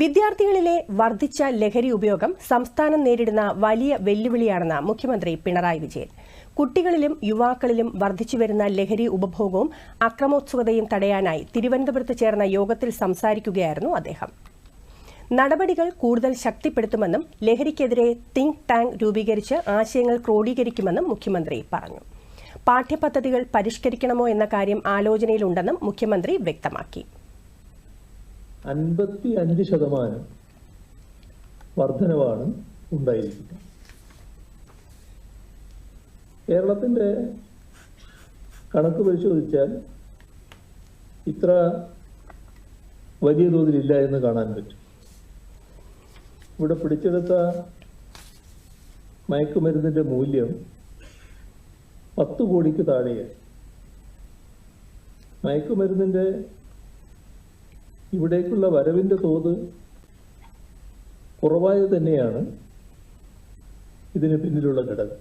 വിദ്യാർത്ഥികളിലെ വർദ്ധിച്ച ലഹരി ഉപയോഗം സംസ്ഥാനം നേരിടുന്ന വലിയ വെല്ലുവിളിയാണെന്ന് മുഖ്യമന്ത്രി പിണറായി വിജയൻ. കുട്ടികളിലും യുവാക്കളിലും വർദ്ധിച്ചുവരുന്ന ലഹരി ഉപഭോഗവും അക്രമോത്സുകതയും തടയാനായി തിരുവനന്തപുരത്ത് ചേർന്ന യോഗത്തിൽ സംസാരിക്കുകയായിരുന്നു അദ്ദേഹം. നടപടികൾ കൂടുതൽ ശക്തിപ്പെടുത്തുമെന്നും ലഹരിക്കെതിരെ തിങ്ക് ടാങ്ക് രൂപീകരിച്ച് ആശയങ്ങൾ ക്രോഡീകരിക്കുമെന്നും മുഖ്യമന്ത്രി പറഞ്ഞു. പാഠ്യപദ്ധതികൾ പരിഷ്കരിക്കണമോ എന്ന കാര്യം ആലോചനയിലുണ്ടെന്നും മുഖ്യമന്ത്രി വ്യക്തമാക്കി. അൻപത്തി അഞ്ച് ശതമാനം വർധനവാണ് ഉണ്ടായിരിക്കുന്നത്. കേരളത്തിന്റെ കണക്ക് പരിശോധിച്ചാൽ ഇത്ര വലിയ തോതിലില്ല എന്ന് കാണാൻ പറ്റും. ഇവിടെ പിടിച്ചെടുത്ത മയക്കുമരുന്നിന്റെ മൂല്യം പത്ത് കോടിക്ക് താഴെയാണ്. മയക്കുമരുന്നിന്റെ ഇവിടേക്കുള്ള വരവിന്റെ തോത് കുറവായത് തന്നെയാണ് ഇതിന് പിന്നിലുള്ള ഘടകം.